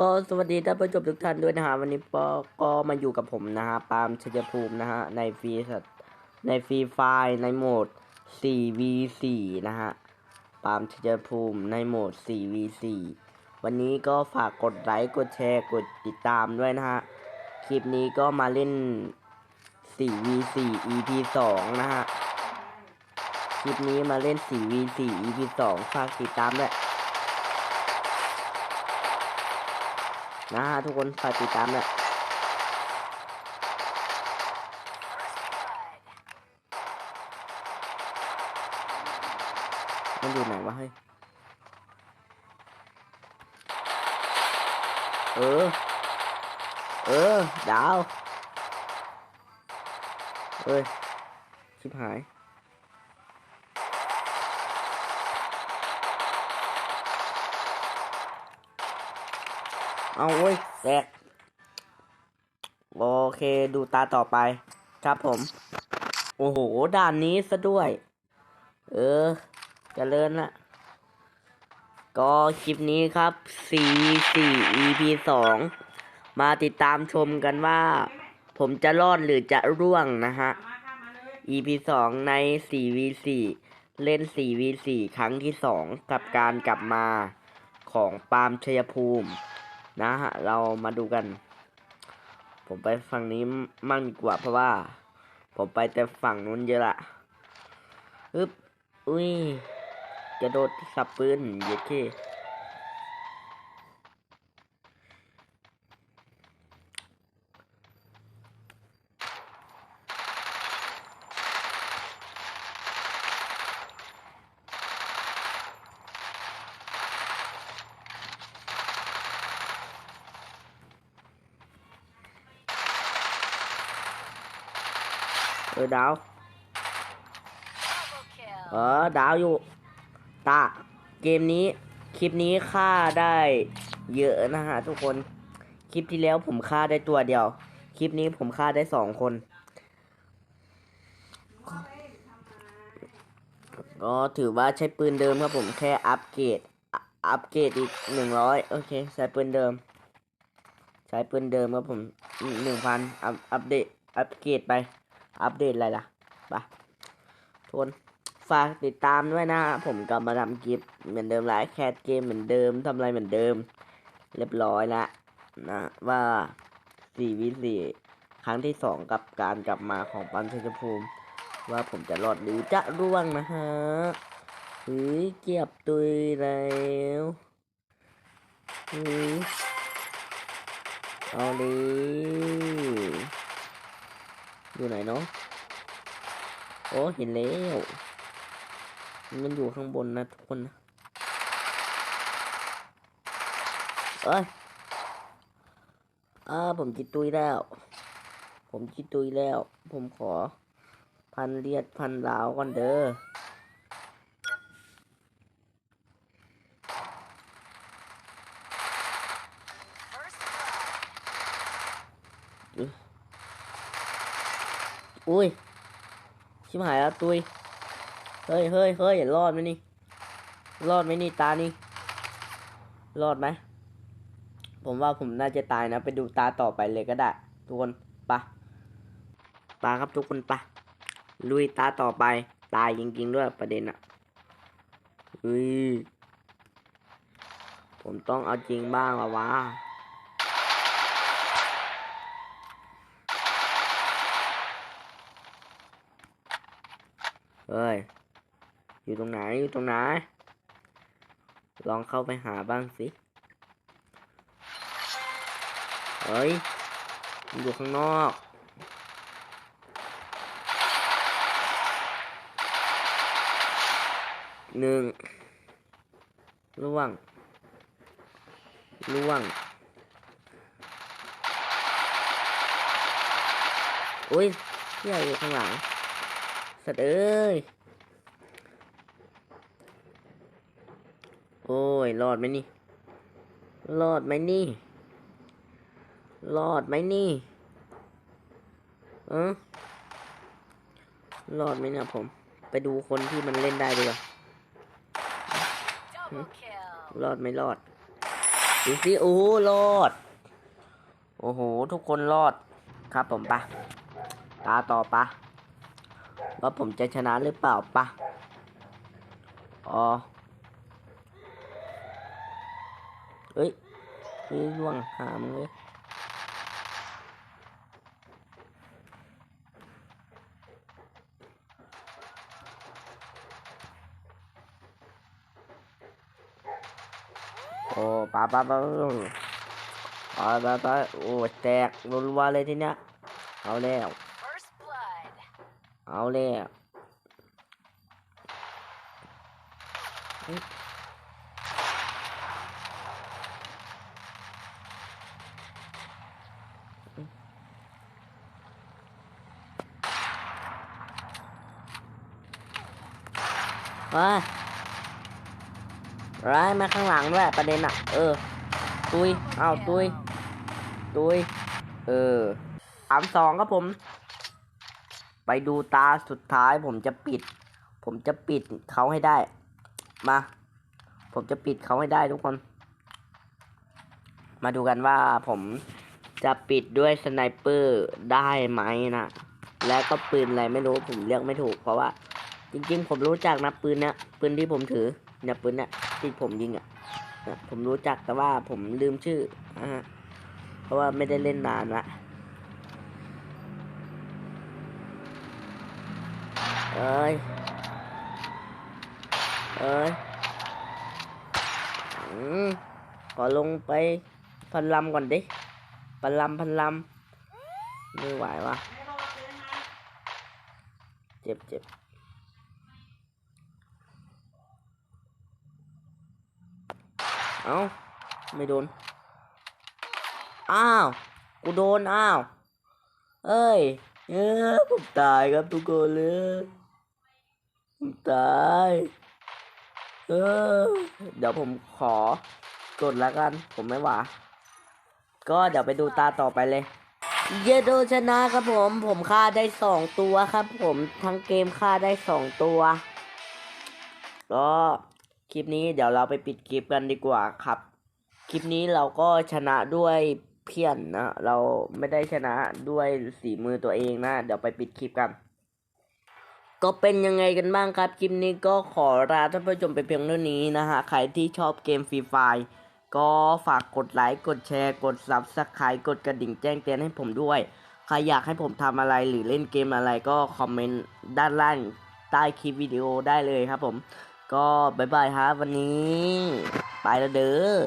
ก็สวัสดีท่านผู้ชมทุกท่านด้วยนะฮะวันนี้ปอก็มาอยู่กับผมนะฮะปาล์มชัยภูมินะฮะในฟรีสัตในฟรีไฟล์ในโหมด 4v4 นะฮะปาล์มชัยภูมิในโหมด 4v4 วันนี้ก็ฝากกดไลค์กดแชร์กดติดตามด้วยนะฮะคลิปนี้ก็มาเล่น 4v4 EP 2นะฮะคลิปนี้มาเล่น 4v4 EP 2ฝากติดตามด้วย นะฮะทุกคนฝากติดตามด้วยมันอยู่ไหนวะเฮ้ย เออ เออ ดาว เอ้ย ชิบหาย เอาเว้ยแตกโอเคดูตาต่อไป ครับผม โอ้โห ด่านนี้ซะด้วย เออจเจริญละก็คลิปนี้ครับ C4 EP 2 มาติดตามชมกันว่า ผมจะรอดหรือจะร่วงนะฮะ EP 2 ใน 4v4 เล่น 4v4 ครั้งที่ 2 กับการกลับมาของปาล์มชัยภูมิ นะฮะ เรามาดูกัน ผมไปฝั่งนี้มั่งดีกว่าเพราะว่า ผมไปแต่ฝั่งนู้นเยอะละอึ๊บอุ้ยจะโดดสับปืนเย็ดเค เออดาว เออดาวอยู่ ตา เกมนี้ คลิปนี้ฆ่าได้เยอะนะฮะทุกคน คลิปที่แล้วผมฆ่าได้ตัวเดียว คลิปนี้ผมฆ่าได้สองคน ก็ถือว่าใช้ปืนเดิมครับผมแค่อัปเกรด อัปเกรดอีกหนึ่งร้อยโอเค ใช้ปืนเดิม ใช้ปืนเดิมครับผมหนึ่งพันอัปอัปเดตอัปเกรดไป อัปเดตอะไรล่ะไปทวนฝากติดตามด้วยนะผมกลับมาทำคลิปเหมือนเดิมไลฟ์แคสเกมเหมือนเดิมทำอะไรเหมือนเดิม เรียบร้อยแล้วนะว่า4วิ4ครั้งที่สองกับการกลับมาของปันชัยภูมิ ว่าผมจะรอดหรือจะร่วงนะฮะเฮ้ยเกียบตุยแล้วเอาดิ อยู่ไหนเนาะโอ้เห็นแล้วมันอยู่ข้างบนนะทุกคนนะเอ้ยอ่าผมจิตตุยแล้ว ผมจิตตุยแล้ว ผมขอ พันเลียดพันลาวก่อนเด้ออุ้ อุ้ย ชิบหายแล้วตุย เฮ้ยเฮ้ยเฮ้ยรอดไหมนี่ รอดไหมนี่ตานี่ รอดไหม ผมว่าผมน่าจะตายนะ ไปดูตาต่อไปเลยก็ได้ ทุกคนไปะปาครับทุกคนปะลุยตาต่อไป ตายจริงๆด้วยประเด็นอะเฮ้ย ผมต้องเอาจริงบ้างละวะ เฮ้ย อยู่ตรงไหน อยู่ตรงไหน ลองเข้าไปหาบ้างสิ เฮ้ย อยู่ข้างนอก หนึ่งล่วง ล่วง อุ้ยเที่ยอยู่ข้างหลัง สัตว์เอ้ย โอ้ย รอดไหมนี่ รอดไหมนี่ รอดไหมนี่เออรอดไหมเนี่ยผม ไปดูคนที่มันเล่นได้ดีกว่า Double kill. รอดไม่รอด ดูสิโอ้โหรอด โอ้โห ทุกคนรอด ครับผมปะตาต่อปะ ว่าผมจะชนะหรือเปล่าปะอ๋อเอ้ยเฮ้ยล่วงหามเลยโอ้ปะปะปะปะปะปะโอ้แตกรัวๆเลยทีเนี้ยเอาแล้ว เอาแล้วว้าร้ายมาข้างหลังด้วยประเด็นอะเออ ตุย เอาตุย ตุย เออสามสองครับผม ไปดูตาสุดท้ายผมจะปิด ผมจะปิดเขาให้ได้ มา ผมจะปิดเขาให้ได้ทุกคน มาดูกันว่าผมจะปิดด้วยสไนเปอร์ได้ไหมนะและก็ปืนอะไรไม่รู้ผมเรียกไม่ถูก เพราะว่า จริง ๆ ผมรู้จักนะปืนเนี้ยปืนที่ผมถือเนี่ยปืนเนี้ยที่ผมยิงอะนะผมรู้จักแต่ว่าผมลืมชื่อนะฮะเพราะว่าไม่ได้เล่นนานละ เอ้ยเอ้ยอืมขอลงไปพันลำก่อนดิพันลำพันลำไม่ไหววะเจ็บเจ็บเอ้าไม่โดน อ้าว กูโดน อ้าว เอ้ย เออผมตายครับทุกคนเลย ตาย เออ เดี๋ยวผมขอกดแล้วกัน ผมไม่หวาก็เดี๋ยวไปดูตาต่อไปเลย เยโดชนะครับผม ผมฆ่าได้สองตัวครับผมทั้งเกมฆ่าได้สองตัว ก็คลิปนี้เดี๋ยวเราไปปิดคลิปกันดีกว่าครับ คลิปนี้เราก็ชนะด้วยเพี้ยนนะ เราไม่ได้ชนะด้วยสีมือตัวเองนะ เดี๋ยวไปปิดคลิปกัน ก็เป็นยังไงกันบ้างครับ คลิปนี้ก็ขอลาท่านผู้ชมไปเพียงเท่านี้นะฮะ ใครที่ชอบเกมฟรีไฟก็ฝากกดไลค์ กดแชร์ กดซับสไครต์กดกระดิ่งแจ้งเตือนให้ผมด้วย ใครอยากให้ผมทำอะไรหรือเล่นเกมอะไรก็คอมเมนต์ด้านล่างใต้คลิปวิดีโอได้เลยครับผม ก็บายบายครับวันนี้ ไปแล้วเด้อ